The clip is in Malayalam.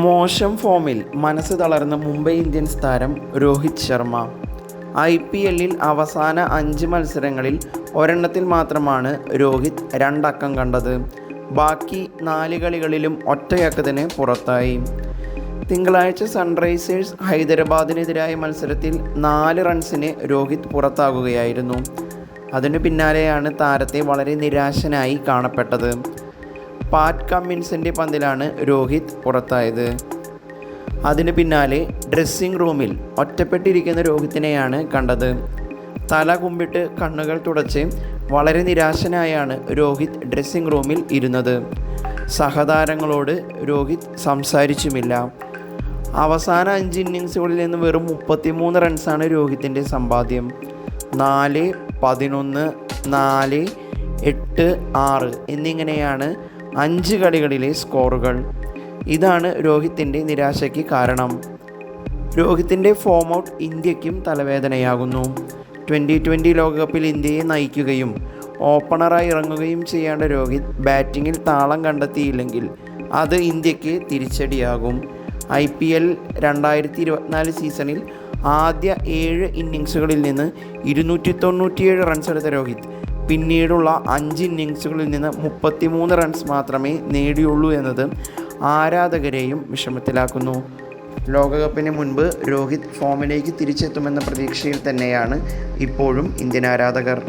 മോശം ഫോമിൽ മനസ്സ് തളർന്ന മുംബൈ ഇന്ത്യൻസ് താരം രോഹിത് ശർമ്മ. ഐ പി എല്ലിൽ അവസാന അഞ്ച് മത്സരങ്ങളിൽ ഒരെണ്ണത്തിൽ മാത്രമാണ് രോഹിത് രണ്ടക്കം കണ്ടത്. ബാക്കി നാല് കളികളിലും ഒറ്റയക്കത്തിന് പുറത്തായി. തിങ്കളാഴ്ച സൺറൈസേഴ്സ് ഹൈദരാബാദിനെതിരായ മത്സരത്തിൽ നാല് റൺസിന് രോഹിത് പുറത്താകുകയായിരുന്നു. അതിനു പിന്നാലെയാണ് താരത്തെ വളരെ നിരാശനായി കാണപ്പെട്ടത്. പാറ്റ് കമ്മിൻസിന്റെ പന്തിലാണ് രോഹിത് പുറത്തായത്. അതിന് പിന്നാലെ ഡ്രസ്സിംഗ് റൂമിൽ ഒറ്റപ്പെട്ടിരിക്കുന്ന രോഹിത്തിനെയാണ് കണ്ടത്. തല കുമ്പിട്ട് കണ്ണുകൾ തുടച്ച് വളരെ നിരാശനായാണ് രോഹിത് ഡ്രസ്സിംഗ് റൂമിൽ ഇരുന്നത്. സഹതാരങ്ങളോട് രോഹിത് സംസാരിച്ചുമില്ല. അവസാന അഞ്ച് ഇന്നിങ്സുകളിൽ നിന്ന് വെറും മുപ്പത്തിമൂന്ന് റൺസാണ് രോഹിത്തിന്റെ സമ്പാദ്യം. നാല് പതിനൊന്ന് നാല് എട്ട് ആറ് എന്നിങ്ങനെയാണ് അഞ്ച് കളികളിലെ സ്കോറുകൾ. ഇതാണ് രോഹിത്തിന്റെ നിരാശയ്ക്ക് കാരണം. രോഹിത്തിന്റെ ഫോം ഔട്ട് ഇന്ത്യക്കും തലവേദനയാകുന്നു. ട്വന്റി ട്വന്റി ലോകകപ്പിൽ ഇന്ത്യയെ നയിക്കുകയും ഓപ്പണറായി ഇറങ്ങുകയും ചെയ്യേണ്ട രോഹിത് ബാറ്റിങ്ങിൽ താളം കണ്ടെത്തിയില്ലെങ്കിൽ അത് ഇന്ത്യയ്ക്ക് തിരിച്ചടിയാകും. ഐ പി എൽ രണ്ടായിരത്തി ഇരുപത്തിനാല് സീസണിൽ ആദ്യ ഏഴ് ഇന്നിങ്സുകളിൽ നിന്ന് ഇരുന്നൂറ്റി തൊണ്ണൂറ്റിയേഴ് റൺസ് എടുത്ത രോഹിത് പിന്നീടുള്ള അഞ്ച് ഇന്നിങ്സുകളിൽ നിന്ന് മുപ്പത്തിമൂന്ന് റൺസ് മാത്രമേ നേടിയുള്ളൂ എന്നത് ആരാധകരെയും വിഷമത്തിലാക്കുന്നു. ലോകകപ്പിന് മുൻപ് രോഹിത് ഫോമിലേക്ക് തിരിച്ചെത്തുമെന്ന പ്രതീക്ഷയിൽ തന്നെയാണ് ഇപ്പോഴും ഇന്ത്യൻ ആരാധകർ.